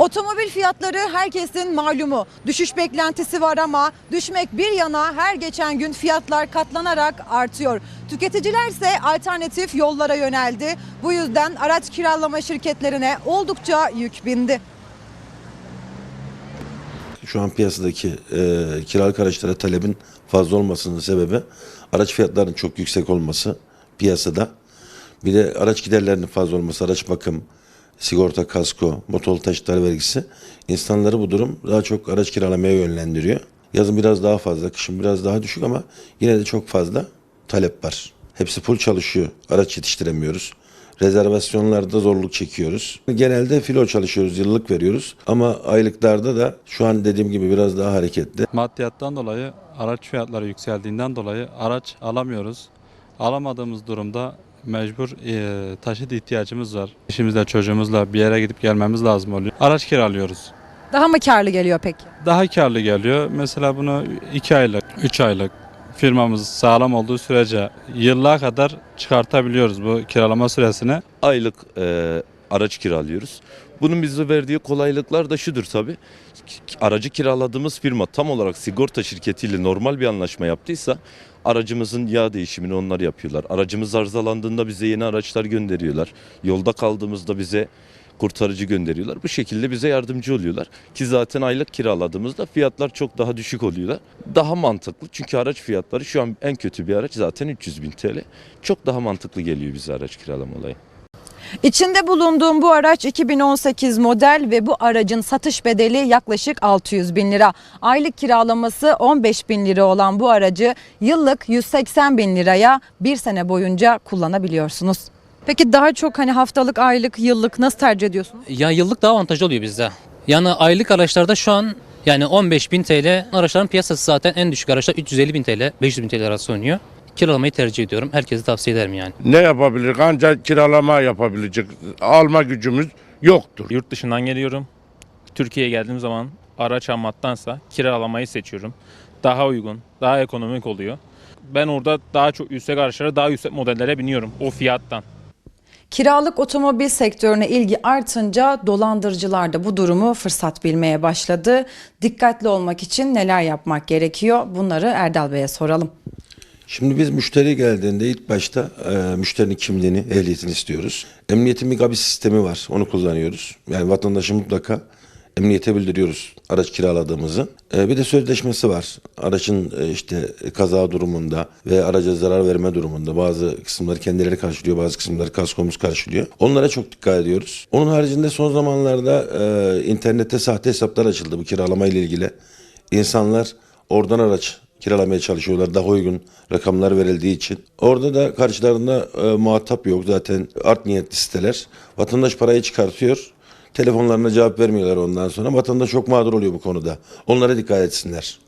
Otomobil fiyatları herkesin malumu. Düşüş beklentisi var ama düşmek bir yana her geçen gün fiyatlar katlanarak artıyor. Tüketiciler ise alternatif yollara yöneldi. Bu yüzden araç kiralama şirketlerine oldukça yük bindi. Şu an piyasadaki e, kiralık araçlara talebin fazla olmasının sebebi araç fiyatlarının çok yüksek olması piyasada. Bir de araç giderlerinin fazla olması, araç bakım, sigorta, kasko, motorlu taşıtlar vergisi insanları bu durum daha çok araç kiralamaya yönlendiriyor. Yazın biraz daha fazla, kışın biraz daha düşük ama yine de çok fazla talep var. Hepsi full çalışıyor. Araç yetiştiremiyoruz. Rezervasyonlarda zorluk çekiyoruz. Genelde filo çalışıyoruz, yıllık veriyoruz. Ama aylıklarda da şu an dediğim gibi biraz daha hareketli. Maddiyattan dolayı araç fiyatları yükseldiğinden dolayı araç alamıyoruz. Alamadığımız durumda mecbur e, taşıt ihtiyacımız var. İşimizle çocuğumuzla bir yere gidip gelmemiz lazım oluyor. Araç kiralıyoruz. Daha mı karlı geliyor peki? Daha karlı geliyor. Mesela bunu 2 aylık, 3 aylık firmamız sağlam olduğu sürece yıllığa kadar çıkartabiliyoruz bu kiralama süresini. aylık e, araç kiralıyoruz. Bunun bize verdiği kolaylıklar da şudur tabi. Aracı kiraladığımız firma tam olarak sigorta şirketiyle normal bir anlaşma yaptıysa aracımızın yağ değişimini onlar yapıyorlar. Aracımız arızalandığında bize yeni araçlar gönderiyorlar. Yolda kaldığımızda bize kurtarıcı gönderiyorlar. Bu şekilde bize yardımcı oluyorlar. Ki zaten aylık kiraladığımızda fiyatlar çok daha düşük oluyorlar. Daha mantıklı çünkü araç fiyatları şu an en kötü bir araç zaten 300 bin TL. Çok daha mantıklı geliyor bize araç kiralama olayı. İçinde bulunduğum bu araç 2018 model ve bu aracın satış bedeli yaklaşık 600 bin lira. Aylık kiralaması 15 bin lira olan bu aracı yıllık 180 bin liraya bir sene boyunca kullanabiliyorsunuz. Peki daha çok hani haftalık, aylık, yıllık nasıl tercih ediyorsunuz? Ya yıllık daha avantajlı oluyor bizde. Yani aylık araçlarda şu an yani 15.000 TL araçların piyasası zaten en düşük araçlar 350.000 TL, 500.000 TL arası oynuyor. Kiralamayı tercih ediyorum. Herkese tavsiye ederim yani. Ne yapabilir? Ancak kiralama yapabilecek. Alma gücümüz yoktur. Yurt dışından geliyorum. Türkiye'ye geldiğim zaman araç almaktansa kiralamayı seçiyorum. Daha uygun, daha ekonomik oluyor. Ben orada daha çok yüksek araçlara, daha yüksek modellere biniyorum o fiyattan. Kiralık otomobil sektörüne ilgi artınca dolandırıcılar da bu durumu fırsat bilmeye başladı. Dikkatli olmak için neler yapmak gerekiyor? Bunları Erdal Bey'e soralım. Şimdi biz müşteri geldiğinde ilk başta e, müşterinin kimliğini, ehliyetini istiyoruz. Emniyetin bir gabi sistemi var. Onu kullanıyoruz. Yani vatandaşı mutlaka emniyete bildiriyoruz araç kiraladığımızı. E, bir de sözleşmesi var. Aracın e, işte kaza durumunda ve araca zarar verme durumunda bazı kısımları kendileri karşılıyor, bazı kısımları kaskomuz karşılıyor. Onlara çok dikkat ediyoruz. Onun haricinde son zamanlarda e, internette sahte hesaplar açıldı bu kiralama ile ilgili. İnsanlar oradan araç kiralamaya çalışıyorlar daha uygun rakamlar verildiği için. Orada da karşılarında e, muhatap yok zaten art niyetli siteler. Vatandaş parayı çıkartıyor. Telefonlarına cevap vermiyorlar ondan sonra. Vatandaş çok mağdur oluyor bu konuda. Onlara dikkat etsinler.